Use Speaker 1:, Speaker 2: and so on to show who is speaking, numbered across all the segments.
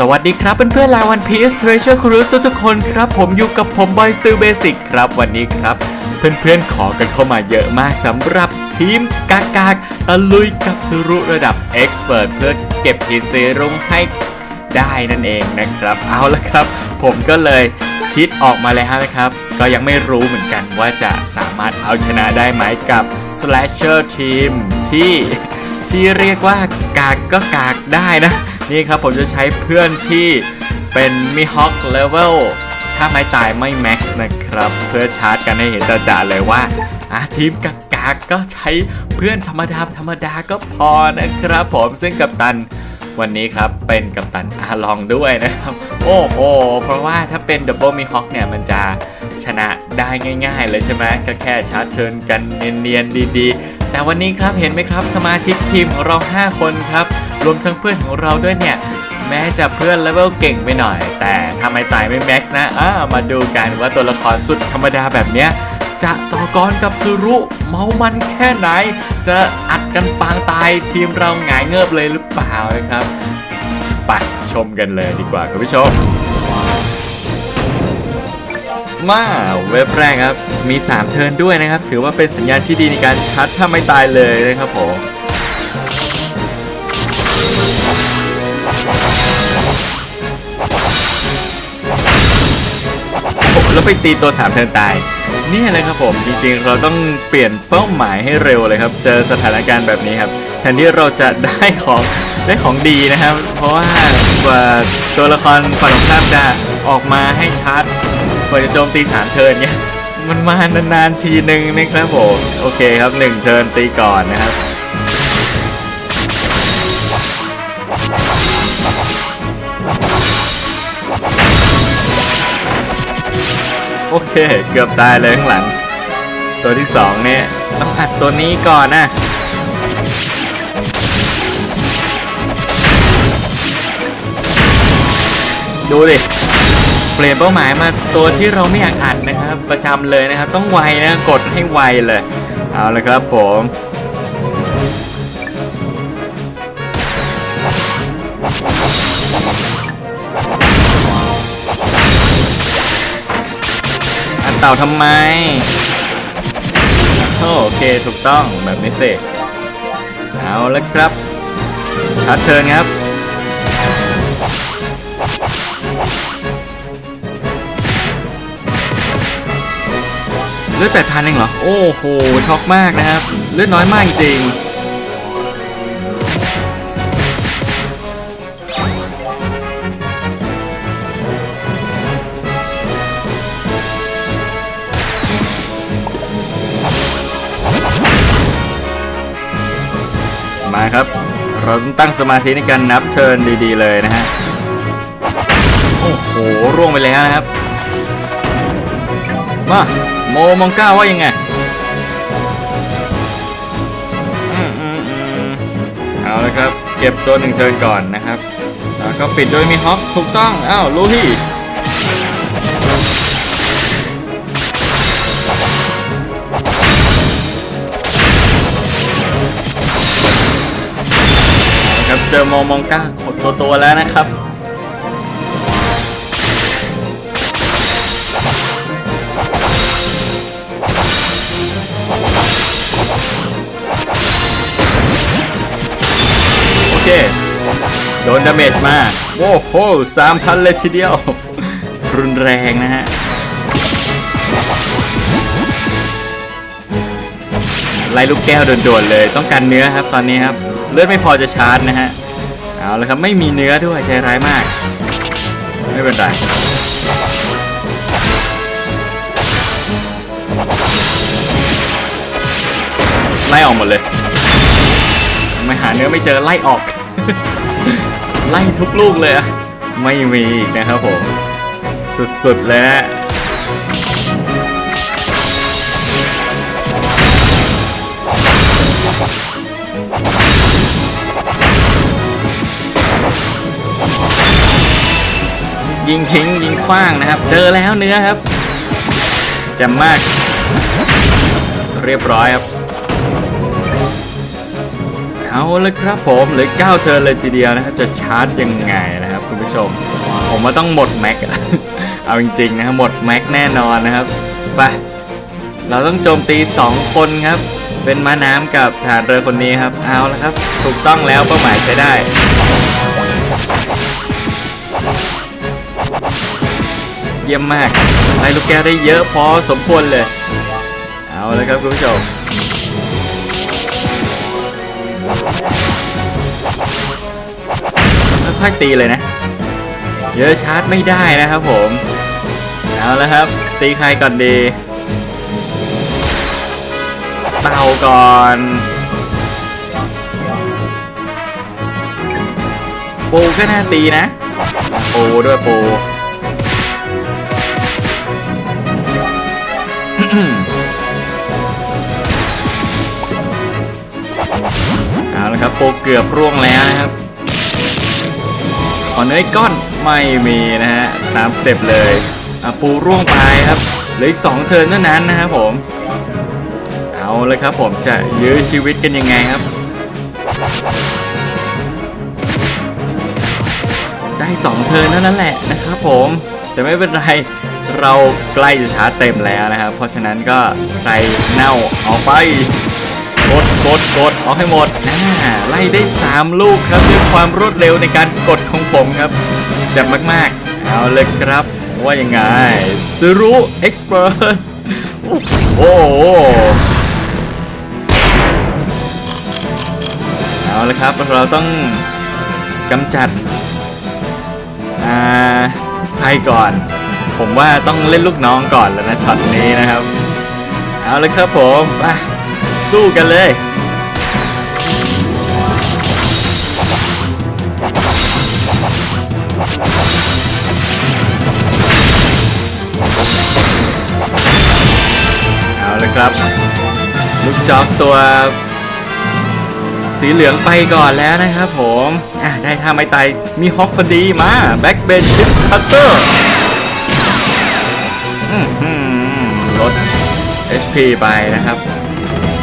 Speaker 1: สวัสดีครับเพื่อนๆลาวันพีซเทรเชอร์ครูสทุกคนครับผมอยู่กับผมบอยสตูเบสิกครับวันนี้ครับ เพื่อนๆขอกันเข้ามาเยอะมากสำหรับทีมกากากตะลุยกับสุรุระดับเอ็กซ์เพรสเพื่อเก็บหินเซรุ่งให้ได้นั่นเองนะครับ เอาละครับ ผมก็เลยคิดออกมาแล้วนะครับ ก็ยังไม่รู้เหมือนกันว่าจะสามารถเอาชนะได้ไหมกับ Slasher Team ที่ที่เรียกว่ากากก็กากได้นะ นี่ครับผมจะใช้เพื่อนที่เป็นมิฮอคเลเวลถ้าไม่ตายไม่แม็กซ์นะครับ เพื่อชาร์จกันให้เห็นจ่าๆเลยว่าอะทีมกากกากก็ใช้เพื่อนธรรมดาธรรมดาก็พอนะครับ ผมซึ่งกัปตันวันนี้ครับเป็นกัปตันอาลองด้วยนะครับ โอ้โห เพราะว่าถ้าเป็นดับเบิลมิฮอคเนี่ยมันจะชนะได้ง่าย ๆ เลยใช่ไหมก็แค่ชาร์จเทิร์นกันเนียนๆดีๆ แต่วันนี้ครับเห็นไหมครับสมาชิกทีมของเรา 5 คนครับ รวมทั้งเพื่อนของเราด้วยเนี่ย แม้จะเพื่อนเลเวลเก่งไปหน่อย แต่ทำไมตายไม่แม็กซ์นะอ่ามาดูกันว่าตัวละครสุดธรรมดาแบบเนี้ยจะต่อกรกับซูรุเมามันแค่ไหน จะอัดกันปางตายทีมเราหงายเงิบเลยหรือเปล่านะครับไปชมกันเลยดีกว่าคุณผู้ชม มาเว็บแรกครับ มี 3 เทิร์นด้วยนะครับ ถือว่าเป็นสัญญาณที่ดีในการชัดถ้าไม่ตายเลยนะครับผม แล้วไปตีตัว3เทินตาย นี่ยเลยครับผมจริงๆเราต้องเปลี่ยนเป้าหมายให้เร็วเลยครับ เจอสถานการณ์แบบนี้ครับแทนที่เราจะได้ของได้ของดีนะครับ เพราะว่ากว่าตัวละครฝั่งตรงข้ามจะออกมาให้ชาร์จกว่าจะโจมตีสามเทินเนี่ยมันมานานๆทีหนึ่งนะครับผมโอเคครับหนึ่งเทินตีก่อนนะครับ โอเค เกือบตายเลยข้างหลัง ตัวที่สองเนี่ยต้องอัดตัวนี้ก่อนนะ ดูดิ เปลี่ยนเป้าหมายมาตัวที่เราไม่อยากอัดนะครับ ประจำเลยนะครับ ต้องไวนะ กดให้ไวเลย เอาละครับผม ต่าทำไม โอเคถูกต้องแบบนี้สิเอาแล้วครับชัดเชิญครับเลือดแปดพันเองเหรอ โอ้โห ช็อกมากนะครับ เลือดน้อยมากจริง มาครับ เราต้องตั้งสมาธิในการนับเชิญดีๆเลยนะฮะ โอ้โหร่วงไปแล้วนะครับ มาโมมองก้าว่ายังไงอือืมอืมเอาละครับ เก็บตัวหนึ่งเทิร์นก่อนนะครับ แล้วก็ปิดโดยมีฮอคถูกต้อง อ้าวลูฮี่ เจอโมมองก้าขดตัวตัวแล้วนะครับ โอเค โดนดาเมจมา โอ้โหสามพันเลยทีเดียว รุนแรงนะฮะไล่ลูกแก้วด่วนๆเลย ต้องการเนื้อครับตอนนี้ครับ ลือดไม่พอจะชาร์จนะฮะ เอาละครับไม่มีเนื้อด้วยใจร้ายมาก ไม่เป็นไรไล่ออกหมดเลยไม่หาเนื้อไม่เจอไล่ออก ไล่ทุกลูกเลยอะไม่มีอีกนะครับผม สุดๆแล้ว ยิงทิ้งยิงขว้างนะครับ เจอแล้วเนื้อครับจำมาก เรียบร้อยครับ เอาเลยครับผมเหลือ9เทิร์นเลยทีเดียวนะครับ จะชาร์จยังไงนะครับคุณผู้ชม ผมว่าต้องหมดแม็กเอาจริงๆนะครับหมดแม็กแน่นอนนะครับไปเราต้องโจมตี 2 คนครับ เป็นม้าน้ำกับฐานเรือคนนี้ครับ เอาละครับ ถูกต้องแล้วเป้าหมายใช้ได้ เยี่ยมมากไล่ลูกแก้วได้เยอะพอสมควรเลย เอาเลยครับคุณผู้ชมค่อยตีเลยนะ เยอะชาร์จไม่ได้นะครับผม เอาแล้วครับ ตีใครก่อนดี เต่าก่อนปูก็น่าตีนะ ปูด้วยปู เอาละครับปูเกือบร่วงแล้วนะครับ ขอเนยก้อนไม่มีนะฮะ ตามสเต็ปเลยอะปูร่วงไปครับเหลืออีกสองเทิร์นเท่านั้นนะครับผม เอาเลยครับผมจะยื้อชีวิตกันยังไงครับ ได้สองเทิร์นเท่านั้นแหละนะครับผม แต่ไม่เป็นไร เราใกล้จะชาร์จเต็มแล้วนะครับ เพราะฉะนั้นก็ใครเน่าเอาไป กดกดกดเอาให้หมดนะไล่ได้ 3 ลูกครับด้วยความรวดเร็วในการกดของผมครับจับมากๆ เอาเลยครับ ว่ายังไงซูรุเอ็กซ์เพรสโอ้โหเอาเลยครับเราต้องกำจัดอ่าใครก่อน ผมว่าต้องเล่นลูกน้องก่อนแล้วนะช็อตนี้นะครับ เอาเลยครับผมไปสู้กันเลยเอาเลยครับ ลูกจอกตัว สีเหลืองไปก่อนแล้วนะครับผม อะ ได้ท่าไม่ตายมีฮอกพอดีมา แบ็กเบนชิปคัตเตอร์ ลด HP ไปนะครับ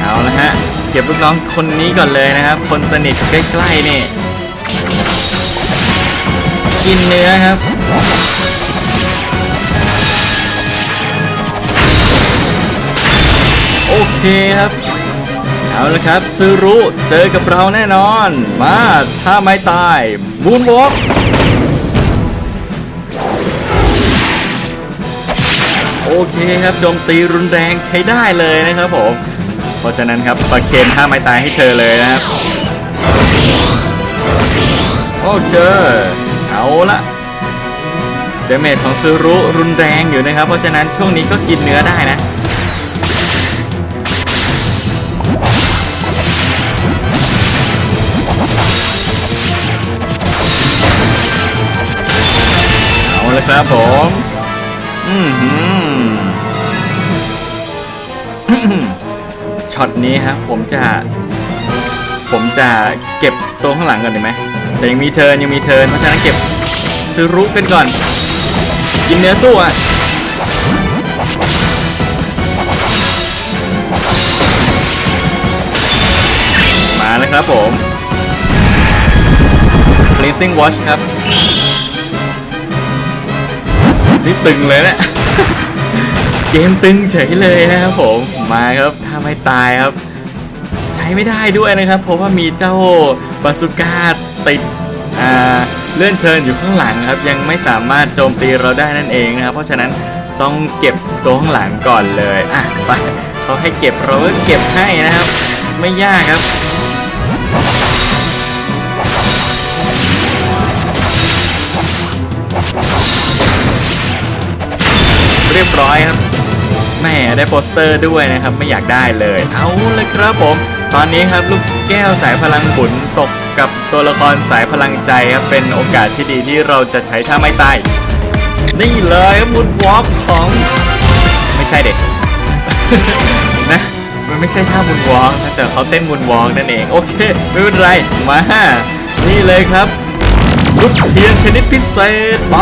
Speaker 1: เอาละฮะ เก็บลูกน้องคนนี้ก่อนเลยนะครับ คนสนิทใกล้ๆนี่ กินเนื้อครับ โอเคครับเอาละครับซูรุเจอกับเราแน่นอน มาถ้าไม่ตายบูนวอล์ก โอเคครับโจมตีรุนแรงใช้ได้เลยนะครับผมเพราะฉะนั้นครับประเคนถ้าไม่ตายให้เธอเลยนะครับโอ้เจอเอาละเดเมจของซูรุรุนแรงอยู่นะครับ เพราะฉะนั้นช่วงนี้ก็กินเนื้อได้นะเอาละครับผม อือหือ ช็อตนี้ครับผมจะ ผมจะเก็บตัวข้างหลังก่อนดีไหมแต่ยังมีเทิร์นยังมีเทิร์นเพราะฉะนั้นเก็บซื้อรุกันก่อน กินเนื้อสู้อะมาแล้วครับผม Cleansing Watch ครับ นี่ตึงเลยเนะ เกมตึงเฉยเลยนะครับผมมาครับถ้าไม่ตายครับ ใช้ไม่ได้ด้วยนะครับ เพราะว่ามีเจ้าบาสุก้าติดอ่าเลื่อนเชิญอยู่ข้างหลังครับ ยังไม่สามารถโจมตีเราได้นั่นเองนะครับ เพราะฉะนั้นต้องเก็บตัวข้างหลังก่อนเลยอะไปเขาให้เก็บเราก็เก็บให้นะครับ ไม่ยากครับเรียบร้อยครับ แม่ได้โปสเตอร์ด้วยนะครับไม่อยากได้เลย เอาเลยครับผม ตอนนี้ครับลูกแก้วสายพลังบุญตกกับตัวละครสายพลังใจครับเป็นโอกาสที่ดีที่เราจะใช้ท่าไม่ตายนี่เลยมุดวอล์กของ ไม่ใช่เด็กนะมันไม่ใช่ท่ามุนวอล์กนะแต่เขาเต้นมุนวอล์กนั่นเองโอเคไม่เป็นไรมานี่เลยครับลูกเทียนชนิดพิเศษไป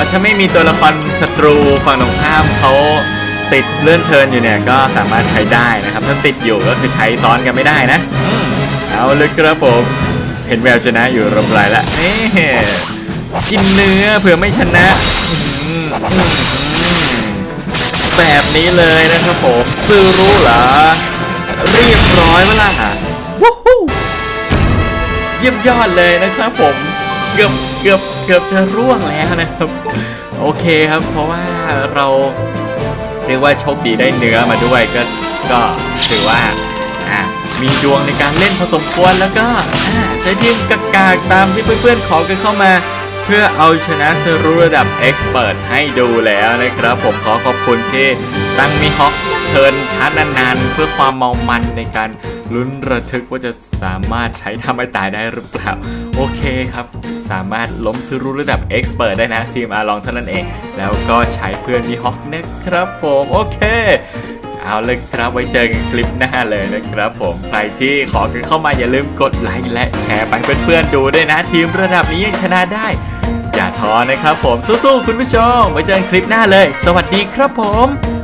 Speaker 1: แล้วถ้าไม่มีตัวละครศัตรูฝั่งตรงข้ามเขาติดเลื่อนเชิญอยู่เนี่ยก็สามารถใช้ได้นะครับ ถ้าติดอยู่ก็คือใช้ซ้อนกันไม่ได้นะอืมเอาเลยครับผมเห็นแววชนะอยู่รบไรแล้วนี่กินเนื้อเผื่อไม่ชนะอืมอืมแบบนี้เลยนะครับผมซื้อรู้เหรอเรียบร้อยเวล่ะวู้ฮู้เยี่ยมยอดเลยนะครับผมเกือบเกือบเกือบจะร่วงแล้วนะครับ โอเคครับ เพราะว่าเราเรียกว่าโชคดีได้เนื้อมาด้วยก็ก็ถือว่าอะมีดวงในการเล่นพอสมควรแล้วก็อะใช้ทีมกากากตามที่เพื่อนๆขอกันเข้ามา เพื่อเอาชนะเซรูระดับเอ็กซ์เพรให้ดูแล้วนะครับ ผมขอขอบคุณที่ตั้งมีฮอกเทินชาร์จนานๆ เพื่อความเมามันในการลุ้นระทึกว่าจะสามารถใช้ทำให้ตายได้หรือเปล่า โอเคครับ สามารถล้มซรูระดับเอ็กซ์เพรได้นะทีมอาลองเท่านั้นเอง แล้วก็ใช้เพื่อนมีฮอกนะครับผมโอเคเอาเลยครับไว้เจอกันคลิปหน้าเลยนะครับผมใครที่ขอกันเข้ามาอย่าลืมกดไลค์และแชร์ไปเพื่อนๆดูด้วยนะ ทีมระดับนี้ยังชนะได้ อย่าท้อนะครับผมสู้ๆคุณผู้ชมไว้เจอกันคลิปหน้าเลย สวัสดีครับผม